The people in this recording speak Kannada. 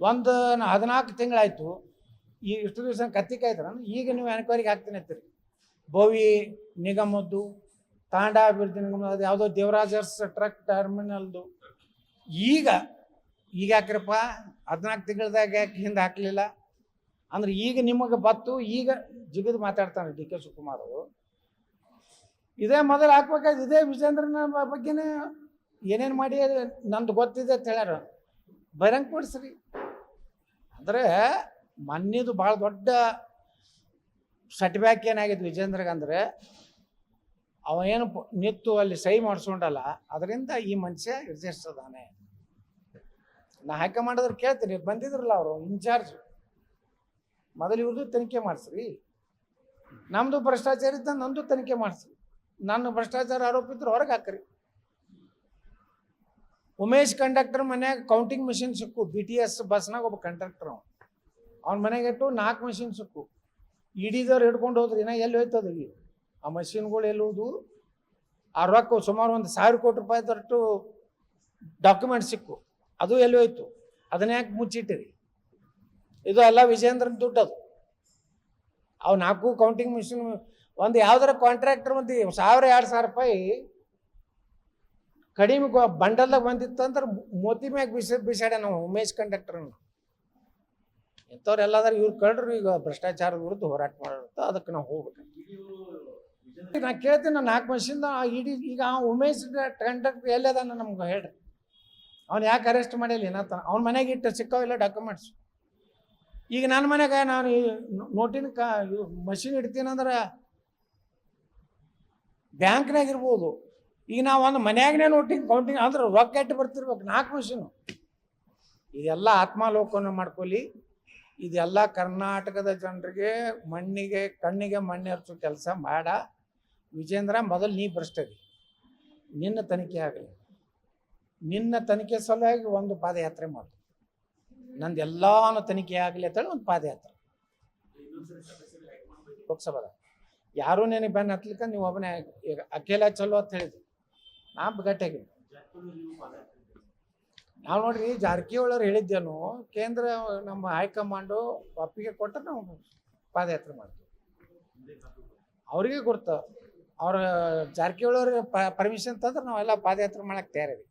ಒಂದು ಹದಿನಾಲ್ಕು ತಿಂಗಳಾಯಿತು. ಈ ಇಷ್ಟು ದಿವಸ ಕತ್ತಿ ಕಾಯ್ತಾರ. ಈಗ ನೀವು ಎನ್ಕ್ವೈರಿಗೆ ಹಾಕ್ತೀನಿ ಅಂತೀರಿ. ಬೋವಿ ನಿಗಮದ್ದು, ತಾಂಡಾ ಅಭಿವೃದ್ಧಿ ನಿಗಮ ಅದು ಯಾವುದೋ ದೇವರಾಜರ್ಸ್ ಟ್ರಕ್ ಟರ್ಮಿನಲ್ದು ಈಗ ಈಗ ಯಾಕ್ರಪ್ಪ? ಹದಿನಾಲ್ಕು ತಿಂಗಳದಾಗ ಯಾಕೆ ಹಿಂದೆ ಹಾಕಲಿಲ್ಲ? ಅಂದ್ರೆ ಈಗ ನಿಮಗೆ ಬತ್ತು, ಈಗ ಜಿಗಿದು ಮಾತಾಡ್ತಾನೆ ಡಿ ಕೆ ಶಿವಕುಮಾರ್ ಅವರು. ಇದೇ ಮೊದಲು ಹಾಕ್ಬೇಕಾದ್ರೆ ಇದೇ ವಿಜೇಂದ್ರನ ಬಗ್ಗೆನೇ ಏನೇನು ಮಾಡಿ ನಂದು ಗೊತ್ತಿದೆ ಅಂತ ಹೇಳ್ಯಾರ. ಬರಂಗ್ ಕೊಡ್ಸ್ರಿ ಅಂದರೆ ಮೊನ್ನೆದು ಭಾಳ ದೊಡ್ಡ ಸೆಟ್ಬ್ಯಾಕ್ ಏನಾಗಿದೆ ವಿಜೇಂದ್ರಗೆ ಅಂದರೆ ಅವ ಏನು ನಿತ್ತು ಅಲ್ಲಿ ಸಹಿ ಮಾಡಿಸ್ಕೊಂಡಲ್ಲ, ಅದರಿಂದ ಈ ಮನುಷ್ಯ ಎದುರಿಸ್ತದಾನೆ ನಾ ಹೈಕಮಾಂಡದವ್ರು ಕೇಳ್ತೀನಿ ಬಂದಿದ್ರಲ್ಲ ಅವರು, ಇನ್ಚಾರ್ಜ್. ಮೊದಲು ಇವ್ರದ್ದು ತನಿಖೆ ಮಾಡಿಸ್ರಿ. ನಮ್ಮದು ಭ್ರಷ್ಟಾಚಾರ ಇದ್ದ ನಂದು ತನಿಖೆ ಮಾಡಿಸ್ರಿ. ನನ್ನ ಭ್ರಷ್ಟಾಚಾರ ಆರೋಪ ಇದ್ರೆ ಹೊರಗೆ ಹಾಕ್ರಿ. ಉಮೇಶ್ ಕಂಡಕ್ಟರ್ ಮನ್ಯಾಗ ಕೌಂಟಿಂಗ್ ಮಿಷಿನ್ ಸಿಕ್ಕು ಬಿ ಟಿ ಎಸ್ ಬಸ್ನಾಗ ಒಬ್ಬ ಕಂಡಕ್ಟರ್ ಅವ್ನು. ಅವ್ನ ಮನೆಗೆ ಇಟ್ಟು ನಾಲ್ಕು ಮಷಿನ್ ಸಿಕ್ಕು. ಇಡಿದವ್ರು ಹಿಡ್ಕೊಂಡು ಹೋದ್ರಿ ಇನ್ನ ಎಲ್ಲಿ ಈಗ? ಆ ಮಷಿನ್ಗಳು ಎಲ್ಲಿ ಹೋದ್ವು ಆ ರೊಕ್ಕ ಸುಮಾರು ಒಂದು ಸಾವಿರ ಕೋಟಿ ರೂಪಾಯಿ ದೊಡ್ಡ ಡಾಕ್ಯುಮೆಂಟ್ ಸಿಕ್ಕು. ಅದು ಎಲ್ಲಿ ಹೋಯ್ತು? ಅದನ್ನ ಯಾಕೆ ಮುಚ್ಚಿಟ್ಟಿರಿ? ಇದು ಎಲ್ಲ ವಿಜೇಂದ್ರನ ದುಡ್ಡು ಅದು. ಅವು ನಾಲ್ಕು ಕೌಂಟಿಂಗ್ ಮಿಷಿನ್ ಒಂದು ಯಾವ್ದಾರ ಕಾಂಟ್ರಾಕ್ಟರ್ ಒಂದು ಸಾವಿರ, ಎರಡು ಸಾವಿರ ರೂಪಾಯಿ ಕಡಿಮೆ ಬಂಡಲ್ದಾಗ ಬಂದಿತ್ತು ಅಂದ್ರೆ ಮೋತಿ ಮ್ಯಾಗ ಬಿಸ ಬಿಸಾಡ ನಾವು ಉಮೇಶ್ ಕಂಡಕ್ಟರ್ನ ಇಂಥವ್ರು ಎಲ್ಲಾದ್ರೂ ಇವ್ರು ಕಳ್ರು ಈಗ ಭ್ರಷ್ಟಾಚಾರದ ವಿರುದ್ಧ ಹೋರಾಟ ಮಾಡಿರುತ್ತೆ ಅದಕ್ಕೆ ನಾವು ಹೋಗ್ಬೇಕು. ನಾ ಕೇಳ್ತೀನಿ ನಾನು ನಾಲ್ಕು ವರ್ಷದಿಂದ ಇಡೀ ಈಗ ಉಮೇಶ್ ಕಂಡಕ್ಟರ್ ಎಲ್ಲದಾನ ನಮ್ಗೆ ಹೇಳ್ರಿ. ಅವ್ನು ಯಾಕೆ ಅರೆಸ್ಟ್ ಮಾಡಿಲ್ಲ ಏನಂತ ಅವ್ನ ಮನೆಗೆ ಇಟ್ಟು ಸಿಕ್ಕಾವಿಲ್ಲ ಡಾಕ್ಯುಮೆಂಟ್ಸ್ ಈಗ ನನ್ನ ಮನೆಗೆ ನಾನು ಈ ನೋಟಿನ ಕ ಮಷಿನ್ ಇಡ್ತೀನಂದ್ರೆ ಬ್ಯಾಂಕ್ನಾಗ ಇರ್ಬೋದು. ಈಗ ನಾವು ಒಂದು ಮನ್ಯಾಗನೇ ನೋಟಿಂಗ್ ಕೌಂಟಿಂಗ್ ಅಂದ್ರೆ ರೊಕ್ಕ ಇಟ್ಟು ಬರ್ತಿರ್ಬೇಕು? ನಾಲ್ಕು ಮಷೀನು ಇದೆಲ್ಲ ಆತ್ಮಾಲೋಕವನ್ನು ಮಾಡ್ಕೊಳ್ಳಿ ಇದೆಲ್ಲ ಕರ್ನಾಟಕದ ಜನರಿಗೆ ಮಣ್ಣಿಗೆ, ಕಣ್ಣಿಗೆ ಮಣ್ಣು ಹಚ್ಚೋ ಕೆಲಸ ಮಾಡ. ವಿಜೇಂದ್ರ, ಮೊದಲು ನೀ ಭ್ರಷ್ಟದಿ ನಿನ್ನ ತನಿಖೆ ಆಗಲಿ. ನಿನ್ನ ತನಿಖೆ ಸಲುವಾಗಿ ಒಂದು ಪಾದಯಾತ್ರೆ ಮಾಡು. ನಂದು ಎಲ್ಲಾನು ತನಿಖೆ ಆಗಲಿ ಅಂತೇಳಿ ಒಂದು ಪಾದಯಾತ್ರೆ. ಲೋಕಸಭಾದ ಯಾರೂ ನನಗೆ ಬೆನ್ನ ಹತ್ಲಿಕ್ಕೆ ನೀವು ಒಬ್ಬನೇ ಈಗ ಅಖಿಲ ಚಲೋ ಅಂತ ಹೇಳಿದ್ವಿ ನಾ ಗಟ್ಟಿಯಾಗಿ ನಾವು ನೋಡ್ರಿ ಜಾರಕಿಹೊಳಿ ಹೇಳಿದ್ದೇನು, ಕೇಂದ್ರ ನಮ್ಮ ಹೈಕಮಾಂಡು ಒಪ್ಪಿಗೆ ಕೊಟ್ಟರೆ ನಾವು ಪಾದಯಾತ್ರೆ ಮಾಡ್ತೀವಿ. ಅವರಿಗೆ ಗೊತ್ತು ಅವ್ರ ಜಾರಕಿಹೊಳಿ ಪರ್ಮಿಷನ್ ತಂದ್ರೆ ನಾವೆಲ್ಲ ಪಾದಯಾತ್ರೆ ಮಾಡಕ್ಕೆ ತಯಾರಿದ್ದೀವಿ.